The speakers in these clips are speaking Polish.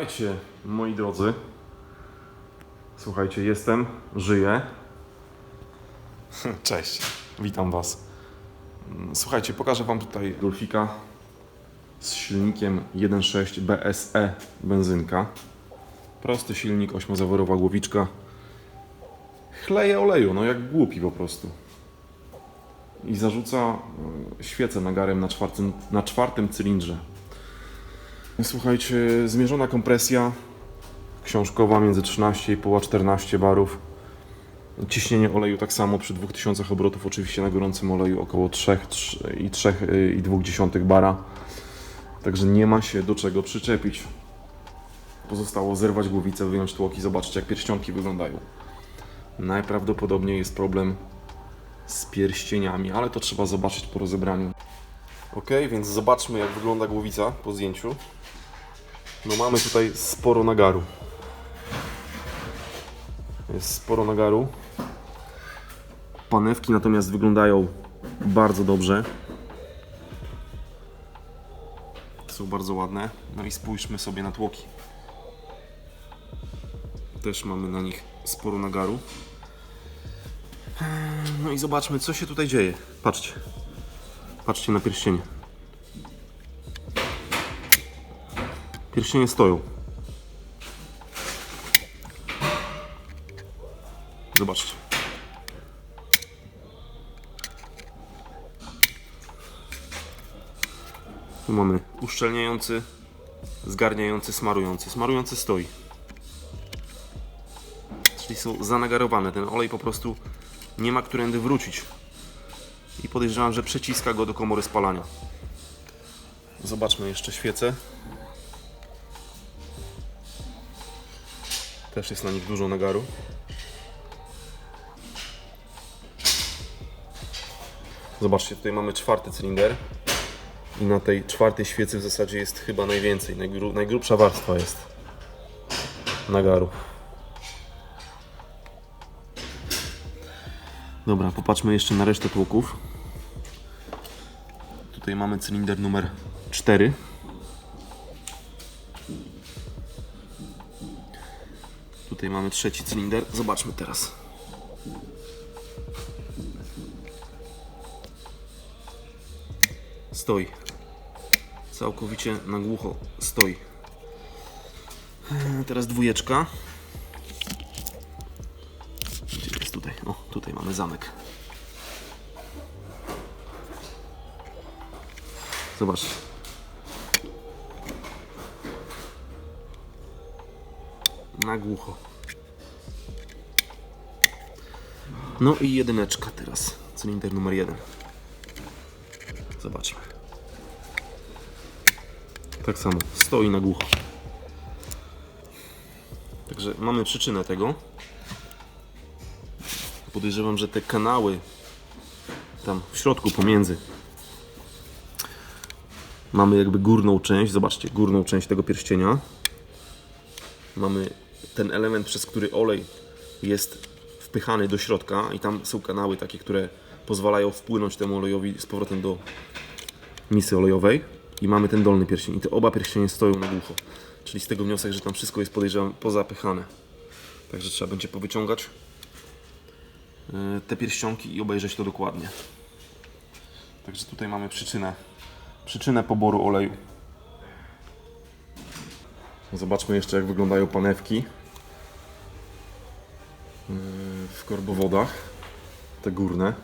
Witajcie, moi drodzy. Słuchajcie, jestem, żyję. Cześć, witam Was. Słuchajcie, pokażę Wam tutaj Golfika z silnikiem 1.6 BSE benzynka. Prosty silnik, 8-zaworowa głowiczka. Chleje oleju, no jak głupi po prostu. I zarzuca e, świecę nagarem na czwartym, na czwartym cylindrze. Słuchajcie, zmierzona kompresja książkowa między 13,5 a 14 barów. Ciśnienie oleju tak samo przy 2000 obrotów, oczywiście na gorącym oleju około 3,2 bara. Także nie ma się do czego przyczepić. Pozostało zerwać głowicę, wyjąć tłoki, zobaczcie jak pierścionki wyglądają. Najprawdopodobniej jest problem z pierścieniami, ale to trzeba zobaczyć po rozebraniu. Ok, więc zobaczmy jak wygląda głowica po zdjęciu. No mamy tutaj sporo nagaru. Jest sporo nagaru. Panewki natomiast wyglądają bardzo dobrze. Są bardzo ładne. No i spójrzmy sobie na tłoki. Też mamy na nich sporo nagaru. No i zobaczmy co się tutaj dzieje. Patrzcie. Patrzcie na pierścienie. Pierścienie stoją. Zobaczcie. Tu mamy uszczelniający, zgarniający, smarujący. Smarujący stoi. Czyli są zanagarowane. Ten olej po prostu nie ma którędy wrócić. I podejrzewam, że przeciska go do komory spalania. Zobaczmy jeszcze świecę. Też jest na nich dużo nagaru. Zobaczcie, tutaj mamy czwarty cylinder. I na tej czwartej świecy w zasadzie jest chyba najwięcej. Najgru, najgrubsza warstwa jest nagaru. Dobra, popatrzmy jeszcze na resztę tłoków. Tutaj mamy cylinder numer 4. Tutaj mamy trzeci cylinder. Zobaczmy teraz. Stoi. Całkowicie na głucho stoi. Eee, Teraz dwójeczka. Gdzie jest tutaj? O, tutaj mamy zamek. Zobaczcie. Na głucho. No i jedyneczka teraz. Cylinder numer jeden. Zobaczmy. Tak samo. Stoi na głucho. Także mamy przyczynę tego. Podejrzewam, że te kanały tam w środku pomiędzy mamy jakby górną część, zobaczcie, górną część tego pierścienia. Mamy ten element, przez który olej jest wpychany do środka i tam są kanały takie, które pozwalają wpłynąć temu olejowi z powrotem do misy olejowej i mamy ten dolny pierścień i te oba pierścienie stoją na głucho. Czyli z tego wniosek, że tam wszystko jest podejrzewam pozapychane. Także trzeba będzie powyciągać e, te pierścionki i obejrzeć to dokładnie. Także tutaj mamy przyczynę, przyczynę poboru oleju. Zobaczmy jeszcze jak wyglądają panewki yy, w korbowodach, te górne.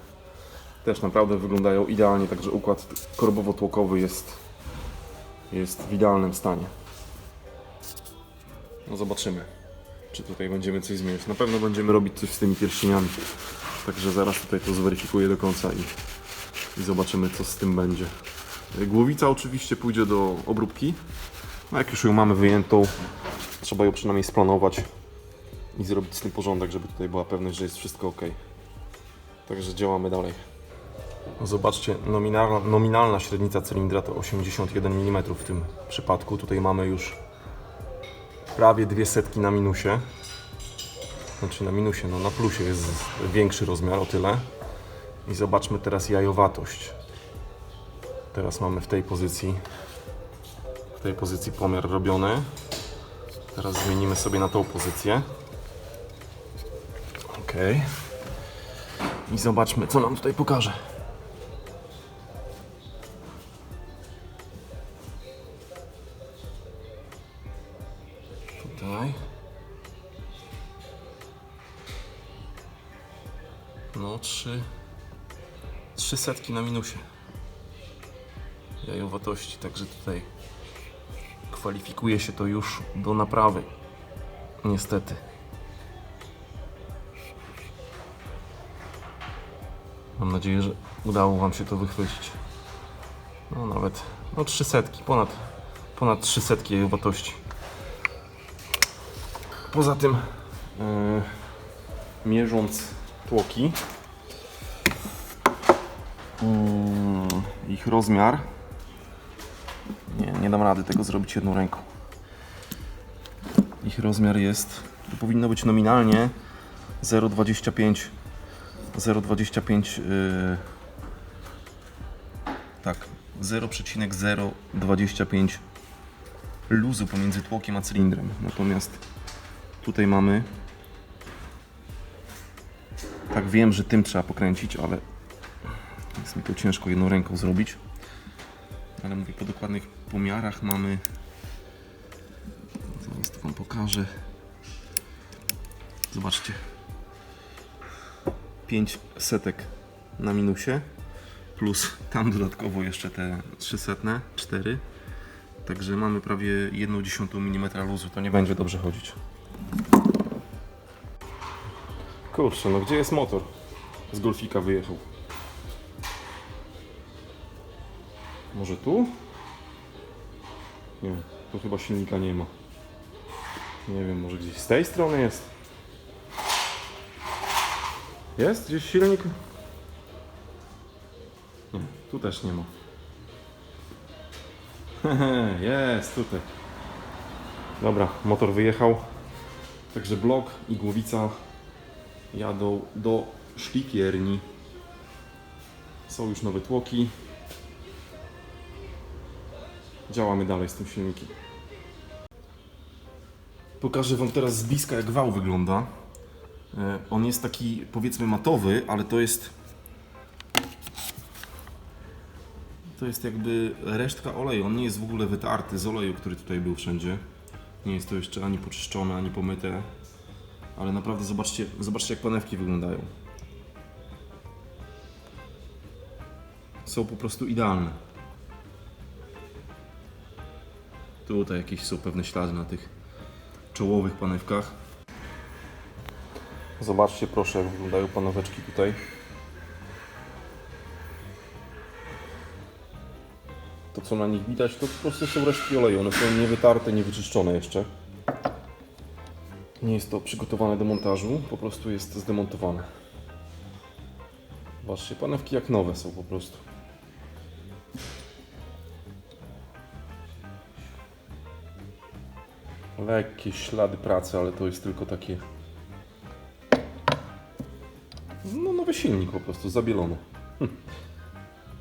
Też naprawdę wyglądają idealnie, także układ korbowo-tłokowy jest, jest w idealnym stanie. No zobaczymy, czy tutaj będziemy coś zmieniać. Na pewno będziemy robić coś z tymi pierścieniami. Także zaraz tutaj to zweryfikuję do końca i, i zobaczymy co z tym będzie. Głowica oczywiście pójdzie do obróbki. No jak już ją mamy wyjętą, trzeba ją przynajmniej splanować i zrobić z tym porządek, żeby tutaj była pewność, że jest wszystko ok. Także działamy dalej. No zobaczcie, nominalna, nominalna średnica cylindra to 81 mm w tym przypadku. Tutaj mamy już prawie dwie setki na minusie. Znaczy na minusie, no na plusie jest większy rozmiar o tyle. I zobaczmy teraz jajowatość. Teraz mamy w tej pozycji w tej pozycji pomiar robiony. Teraz zmienimy sobie na tą pozycję. Ok. I zobaczmy, co nam tutaj pokaże. Tutaj. No, trzy. Trzy setki na minusie. Jajowatości, także tutaj kwalifikuje się to już do naprawy. Niestety. Mam nadzieję, że udało Wam się to wychwycić. No nawet, no trzy setki, ponad, ponad trzy setki jajowatości. Poza tym, e, mierząc tłoki, mm, ich rozmiar, nie, nie dam rady tego zrobić jedną ręką. Ich rozmiar jest, to powinno być nominalnie 0,25 0,25 yy, tak 0,025 luzu pomiędzy tłokiem a cylindrem. Natomiast tutaj mamy tak wiem, że tym trzeba pokręcić, ale jest mi to ciężko jedną ręką zrobić. Ale mówię po dokładnych pomiarach mamy zaraz to wam pokażę. Zobaczcie. 5 setek na minusie, plus tam dodatkowo jeszcze te 3 setne, 4. Także mamy prawie 1,1 mm luzu, to nie będzie dobrze chodzić. Kurczę, no gdzie jest motor? Z golfika wyjechał. Może tu? Nie, tu chyba silnika nie ma. Nie wiem, może gdzieś z tej strony jest. Jest gdzieś silnik? Nie, tu też nie ma. Jest tutaj. Dobra, motor wyjechał. Także blok i głowica jadą do szlikierni. Są już nowe tłoki. Działamy dalej z tym silnikiem. Pokażę Wam teraz z bliska jak wał wygląda. E, On jest taki powiedzmy matowy, ale to jest to jest jakby resztka oleju. On nie jest w ogóle wytarty z oleju, który tutaj był wszędzie. Nie jest to jeszcze ani poczyszczone, ani pomyte. Ale naprawdę zobaczcie, zobaczcie jak panewki wyglądają. Są po prostu idealne. Tutaj jakieś są pewne ślady na tych czołowych panewkach. Zobaczcie proszę jak wyglądają paneweczki tutaj. To co na nich widać to po prostu są resztki oleju. One są niewytarte, niewyczyszczone jeszcze. Nie jest to przygotowane do montażu, po prostu jest zdemontowane. Zobaczcie, panewki jak nowe są po prostu. Lekkie ślady pracy, ale to jest tylko takie No nowy silnik po prostu, zabielony. Hm.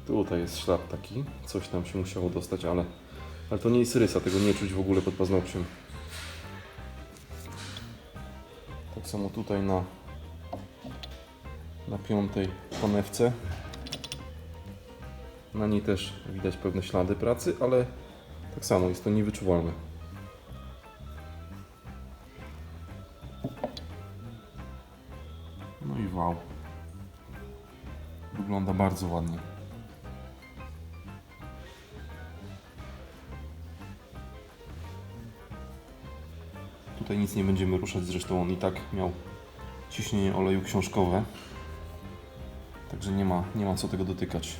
Tutaj jest ślad taki, coś tam się musiało dostać, ale, ale to nie jest rysa, tego nie czuć w ogóle pod paznokciem. Tak samo tutaj na, na piątej panewce. Na niej też widać pewne ślady pracy, ale tak samo jest to niewyczuwalne. Bardzo ładnie. Tutaj nic nie będziemy ruszać, zresztą on i tak miał ciśnienie oleju książkowe. Także nie ma, nie ma co tego dotykać.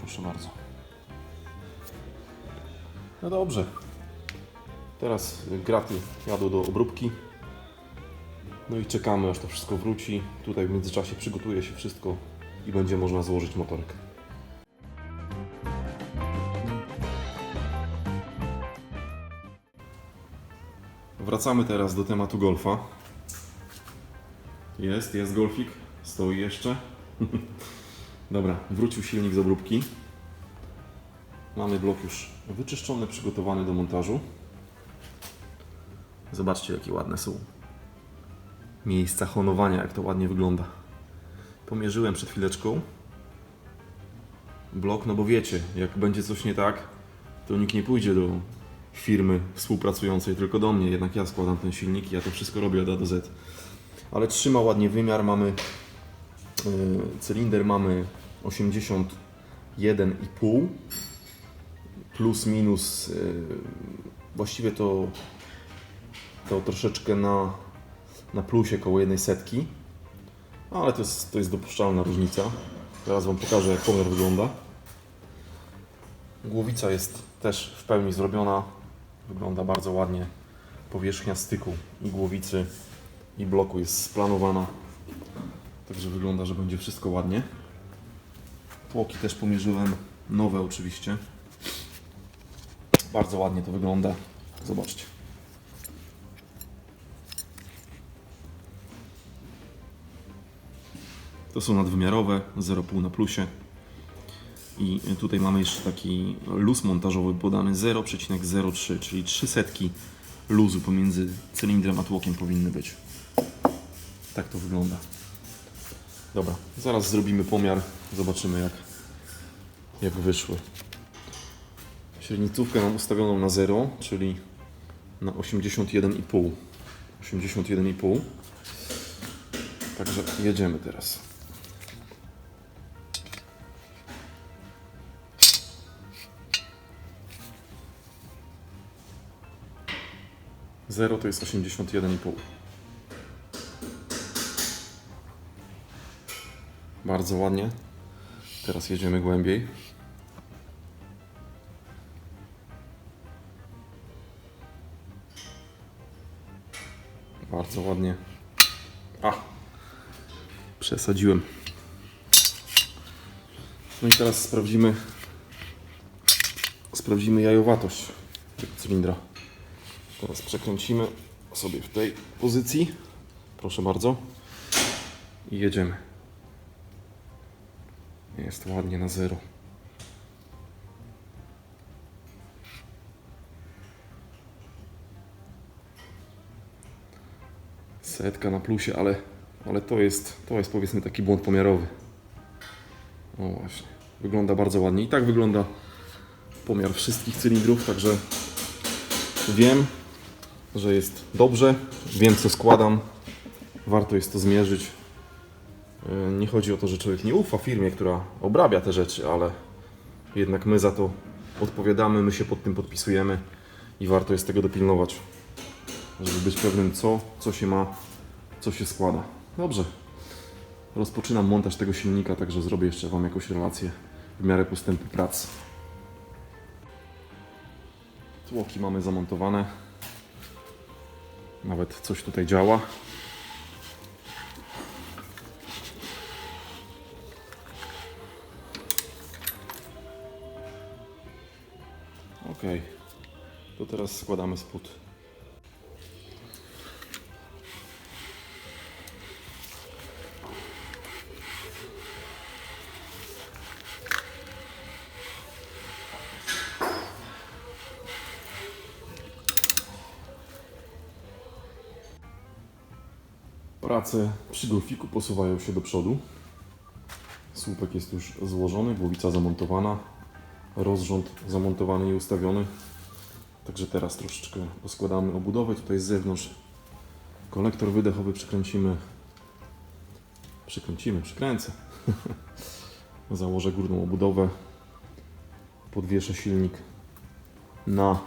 Proszę bardzo. No dobrze. Teraz graty jadą do obróbki. No i czekamy aż to wszystko wróci. Tutaj w międzyczasie przygotuje się wszystko i będzie można złożyć motorek. Wracamy teraz do tematu golfa. Jest, jest golfik. Stoi jeszcze. Dobra, wrócił silnik z obróbki. Mamy blok już wyczyszczony, przygotowany do montażu. Zobaczcie, jakie ładne są miejsca honowania, jak to ładnie wygląda. Pomierzyłem przed chwileczką blok, no bo wiecie, jak będzie coś nie tak, to nikt nie pójdzie do firmy współpracującej, tylko do mnie. Jednak ja składam ten silnik i ja to wszystko robię od A do Z. Ale trzyma ładnie wymiar, mamy yy, cylinder mamy 81,5 plus minus yy, właściwie to to troszeczkę na, na plusie koło jednej setki ale to jest, to jest dopuszczalna różnica. Zaraz Wam pokażę jak pomiar wygląda. Głowica jest też w pełni zrobiona. Wygląda bardzo ładnie. Powierzchnia styku i głowicy i bloku jest splanowana. Także wygląda, że będzie wszystko ładnie. Tłoki też pomierzyłem. Nowe oczywiście. Bardzo ładnie to wygląda. Zobaczcie. To są nadwymiarowe, 0,5 na plusie. I tutaj mamy jeszcze taki luz montażowy podany 0,03, czyli 3 setki luzu pomiędzy cylindrem a tłokiem powinny być. Tak to wygląda. Dobra, zaraz zrobimy pomiar, zobaczymy jak, jak wyszły. Średnicówkę mam ustawioną na 0, czyli na 81,5. 81,5. Także jedziemy teraz. Zero to jest 81,5. Bardzo ładnie. Teraz jedziemy głębiej. Bardzo ładnie. A! Przesadziłem. No i teraz sprawdzimy sprawdzimy jajowatość tego cylindra. Teraz przekręcimy sobie w tej pozycji. Proszę bardzo. I jedziemy. Jest ładnie na zero. Setka na plusie, ale, ale to, jest, to jest powiedzmy taki błąd pomiarowy. O właśnie. Wygląda bardzo ładnie. I tak wygląda pomiar wszystkich cylindrów, także wiem, że jest dobrze. Wiem co składam. Warto jest to zmierzyć. Yy, Nie chodzi o to, że człowiek nie ufa firmie, która obrabia te rzeczy, ale jednak my za to odpowiadamy, my się pod tym podpisujemy i warto jest tego dopilnować żeby być pewnym co, co się ma, co się składa. Dobrze. Rozpoczynam montaż tego silnika, także zrobię jeszcze Wam jakąś relację w miarę postępu prac. Tłoki mamy zamontowane. Nawet coś tutaj działa. Ok. To teraz składamy spód. Prace przy golfiku posuwają się do przodu. Słupek jest już złożony, głowica zamontowana, rozrząd zamontowany i ustawiony. Także teraz troszeczkę poskładamy obudowę tutaj z zewnątrz. Kolektor wydechowy przykręcimy. Przykręcimy, przykręcę. Założę górną obudowę. Podwieszę silnik na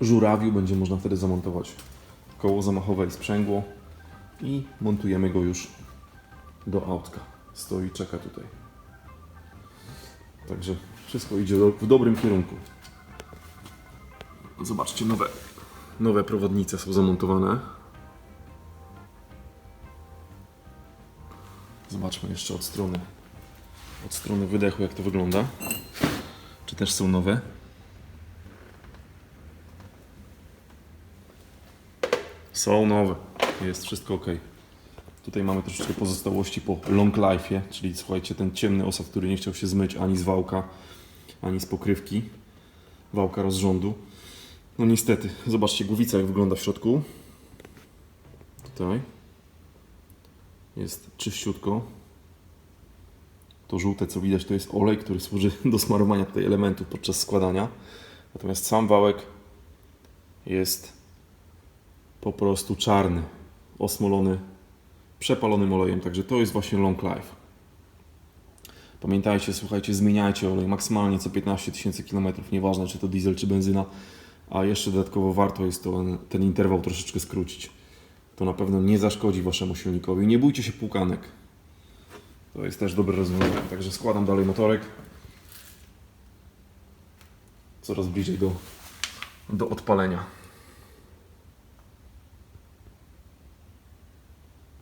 żurawiu. Będzie można wtedy zamontować koło zamachowe i sprzęgło i montujemy go już do autka. Stoi, czeka tutaj. Także wszystko idzie do, w dobrym kierunku. Zobaczcie, nowe, nowe prowadnice są zamontowane. Zobaczmy jeszcze od strony, od strony wydechu, jak to wygląda. Czy też są nowe? Są nowe. Jest wszystko ok. Tutaj mamy troszeczkę pozostałości po long life'ie, czyli słuchajcie, ten ciemny osad, który nie chciał się zmyć ani z wałka, ani z pokrywki, wałka rozrządu. No niestety, zobaczcie głowica jak wygląda w środku. Tutaj. Jest czyściutko. To żółte co widać to jest olej, który służy do smarowania tutaj elementów podczas składania. Natomiast sam wałek jest po prostu czarny, osmolony, przepalonym olejem. Także to jest właśnie long life. Pamiętajcie, słuchajcie, zmieniajcie olej maksymalnie co 15 tysięcy kilometrów, nieważne czy to diesel czy benzyna, a jeszcze dodatkowo warto jest to, ten interwał troszeczkę skrócić. To na pewno nie zaszkodzi waszemu silnikowi. Nie bójcie się płukanek. To jest też dobre rozwiązanie. Także składam dalej motorek. Coraz bliżej do, do odpalenia.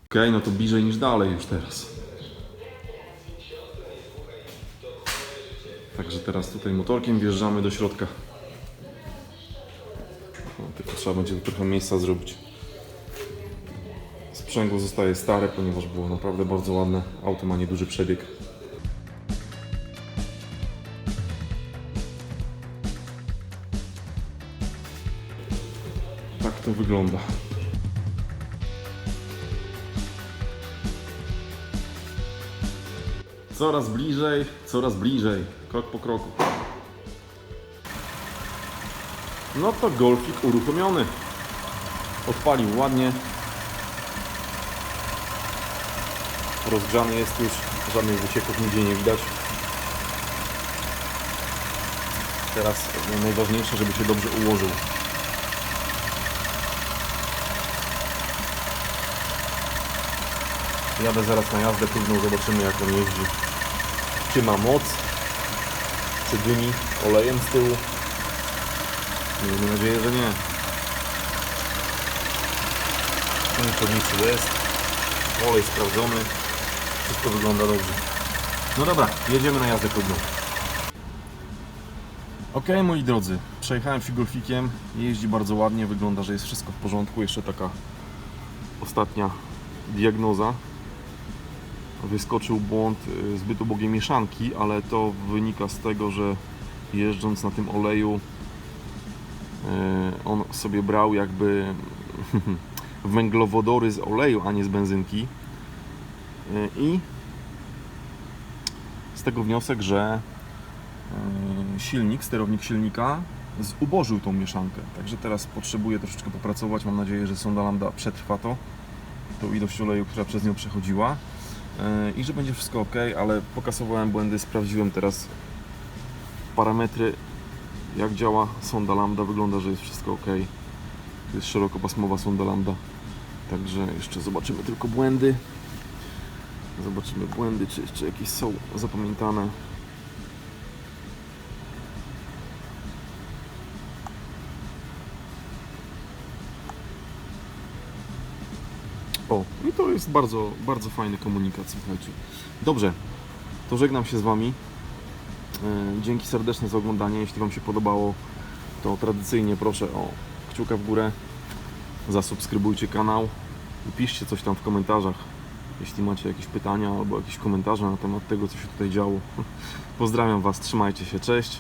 Ok, no to bliżej niż dalej już teraz. Także teraz tutaj motorkiem wjeżdżamy do środka. No, tylko trzeba będzie trochę miejsca zrobić. Sprzęgło zostaje stare, ponieważ było naprawdę bardzo ładne. Auto ma nieduży przebieg. Tak to wygląda. Coraz bliżej, coraz bliżej, krok po kroku. No to golfik uruchomiony. Odpalił ładnie. Rozgrzany jest już, żadnych wycieków nigdzie nie widać. Teraz najważniejsze, żeby się dobrze ułożył. Jadę zaraz na jazdę próbną, zobaczymy jak on jeździ. Czy ma moc? Czy dymi olejem z tyłu? Miejmy nadzieję, że nie. Ten chodniczy jest. Olej sprawdzony. Wszystko wygląda dobrze. No dobra, jedziemy na jazdę próbną. Ok, moi drodzy, przejechałem figolfikiem, jeździ bardzo ładnie, wygląda, że jest wszystko w porządku. Jeszcze taka ostatnia diagnoza. Wyskoczył błąd y, zbyt ubogiej mieszanki, ale to wynika z tego, że jeżdżąc na tym oleju y, on sobie brał jakby węglowodory z oleju, a nie z benzynki. Y, I z tego wniosek, że silnik, sterownik silnika zubożył tą mieszankę. Także teraz potrzebuję troszeczkę popracować. Mam nadzieję, że sonda lambda przetrwa to, tą ilość oleju, która przez nią przechodziła i że będzie wszystko ok, ale pokasowałem błędy, sprawdziłem teraz parametry, jak działa sonda lambda. Wygląda, że jest wszystko ok. To jest szerokopasmowa sonda lambda. Także jeszcze zobaczymy tylko błędy. Zobaczymy błędy, czy jeszcze jakieś są zapamiętane. O, i to jest bardzo, bardzo fajny komunikat, słuchajcie. Dobrze, to żegnam się z Wami. E, Dzięki serdeczne za oglądanie. Jeśli Wam się podobało, to tradycyjnie proszę o kciuka w górę. Zasubskrybujcie kanał i piszcie coś tam w komentarzach. Jeśli macie jakieś pytania albo jakieś komentarze na temat tego, co się tutaj działo. Pozdrawiam Was, trzymajcie się, cześć.